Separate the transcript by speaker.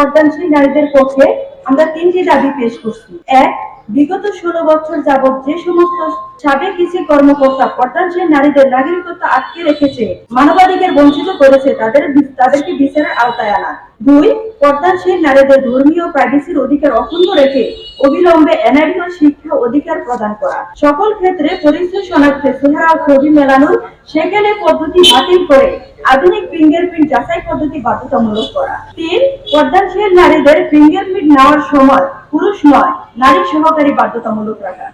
Speaker 1: পর্দানশীল নারীদের পক্ষে আমরা তিনটি দাবি পেশ করছি। এক, বিগত ষোলো বছর যাবৎ যে সমস্ত সাবেক ইসি কর্মকর্তা পর্দানশীল নারীদের নাগরিকত্ব আটকে রেখেছে, মানবাধিকার বঞ্চিত করেছে, তাদের তাদেরকে বিচারের আওতায় আনা। দুই পর্দানশীল নারীদের ধর্মীয় প্রাইভেসির অধিকার অক্ষুণ্ণ রেখে অবিলম্বে এনআইডি ও শিক্ষা অধিকার প্রদান করা। সকল ক্ষেত্রে পরিচয় শনাক্তে চেহারা ছবি মেলানোর সেখানে পদ্ধতি বাতিল করে আধুনিক ফিঙ্গারপ্রিন্ট যাচাই পদ্ধতি বাধ্যতামূলক করা। তিন পর্দানশীল নারীদের ফিঙ্গারপ্রিন্ট নেওয়ার সময়, পুরুষ নয়, নারী সহকারী বাধ্যতামূলক রাখা।